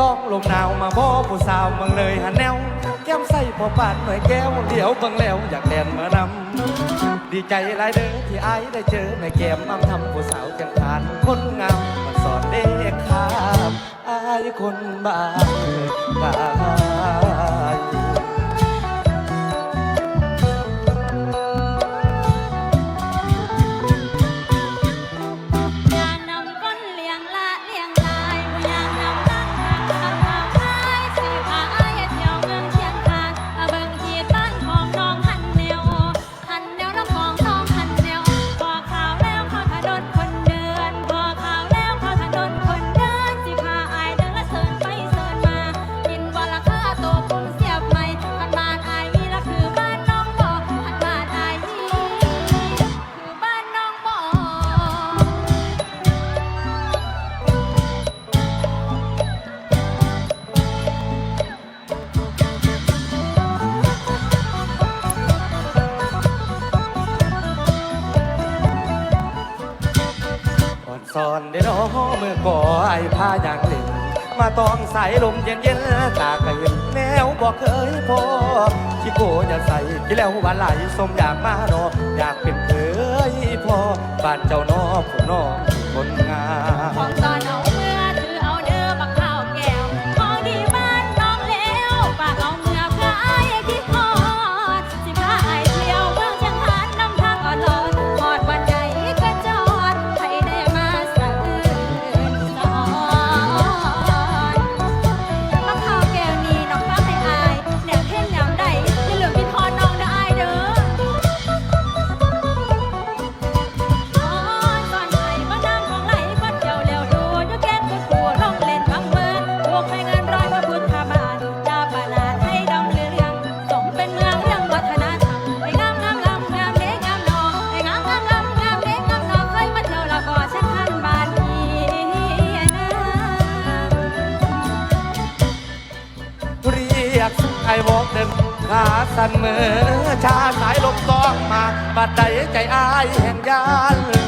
ต้องลงหนาวมาบ่ผู้สาวบางเลยหันแนว แก้มใส่พอปานหน่อยแก้วเดี๋ยวบังแล้วอยากแดนมานำดีใจหลายเด้อที่ไอ้ได้เจอแม่แก้มอ้ำทำผู้สาวจังทานคนงามมันสอนเด็กข้ามไอ้คนบ้านบ้าายผ้าอย่างหนึ่ง มาต้องใส่ลมเย็นเย็นตาเกินแนวบอกเคยพอที่โกจะใส่ที่แล้ววันไหลสมอยากมารออยากเป็นเคยพอบ้านเจ้านอผู้นอคนงาม ขาสั่นมือชาสายลมต้องมาบัดใดใจอายแห่งยาน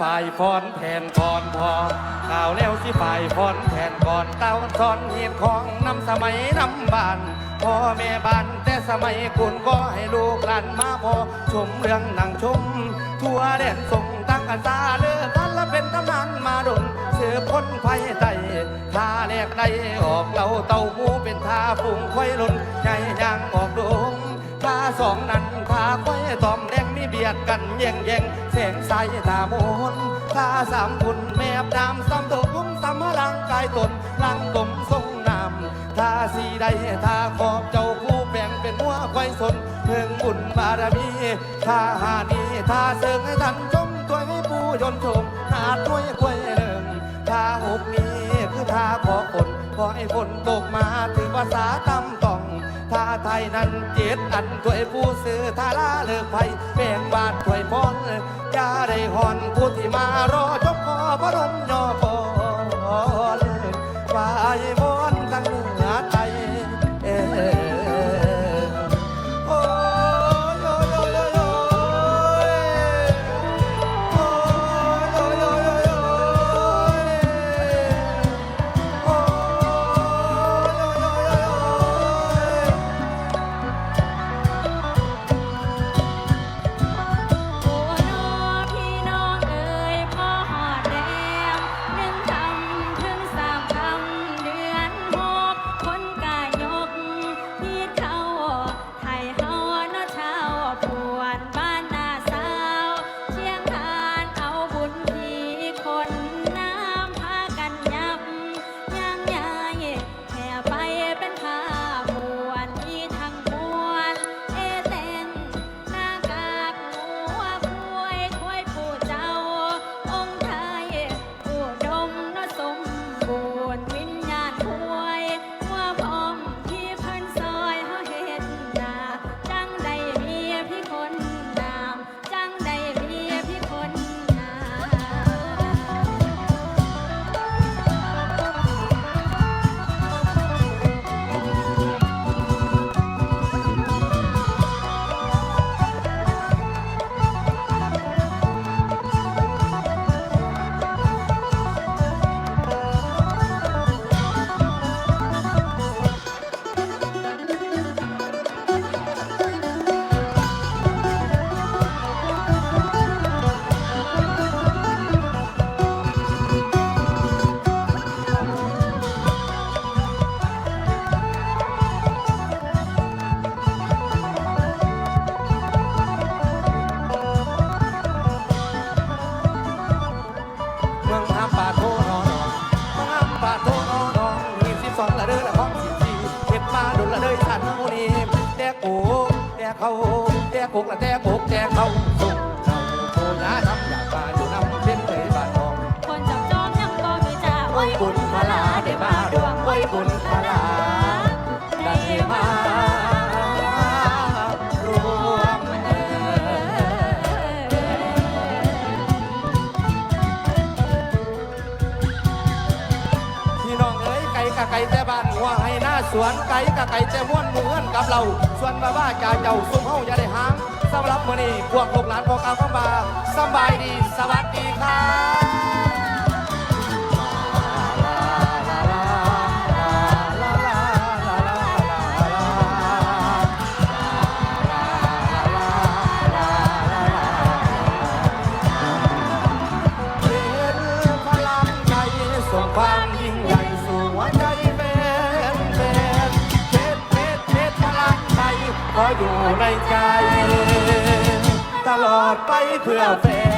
ฝ่ายฟอนแทนบอนพอข่าวแล้วสิฝ่ายฟอนแทนก่อนเต้าซอนเหตุของน้ำสมัยน้ำบ้านพ่อแม่บ้านแต่สมัยคุณก็ให้ลูกหลานมาพอชมเรื่องหนังชม ทั่วแดนส่งตั้งกันตาเลือกันละเป็นตำนานมาดนเสือพ้นไฟยต้ท่าแรกใดออกเราเต้าหูเป็นท่าฝูงควอยลุนใหญ่ยังออกดงท่าสองนั้นท่าควยตอมียกกันแย่งแย่งแสงใสตาโมนตาสามทุนแม่ดามซ้ำตุ้มซ้ำร่างกายตนร่างตมทรงนำถ้าสีใดถ้าขอบเจ้าคู่แบ่งเป็นหัวไว้สนเพิ่งบุญบารมีถ้าหานีถ้าเสิงให้ทันจมตัวให้ผู้ยนชมนาด้วยกวยเลิงถ้าหกนี้คือถ้าขอฝนขอให้ฝนตกมาถือภาษาตำต่อง ท่าไทยนั้นเจ็ดอันถวยผู้ซื้อท่าลาเลิกไฟแบ่งบาทถวยพองยาได้หอนผู้ที่มารอจบคอพระรม กุกละแต่กุกแต่เขาสุกเราโคนาทำอยากมาอยู่น้ำเส้นเคยบานทองคนจับจองยังบ่มีจ่าโอ้ยบุญพลาได้มาดวงโอ้ยบุญพลาได้มารวมเอ่ยพี่น้องเอ้ยไก่กะไก่แต่บ้านหัวให้ สวนไก่กะไก่แต่ม้วนหมือนกับเรา ส่วนบ้าบ้าจ่าเจ้าซุ่มเฮาอย่าได้หางสำหรับมื้อนี้พวกลูกหลานของกาฟ้าบาสบายดีสวัสดีครับ ในใจ ตลอดไปเพื่อแฟน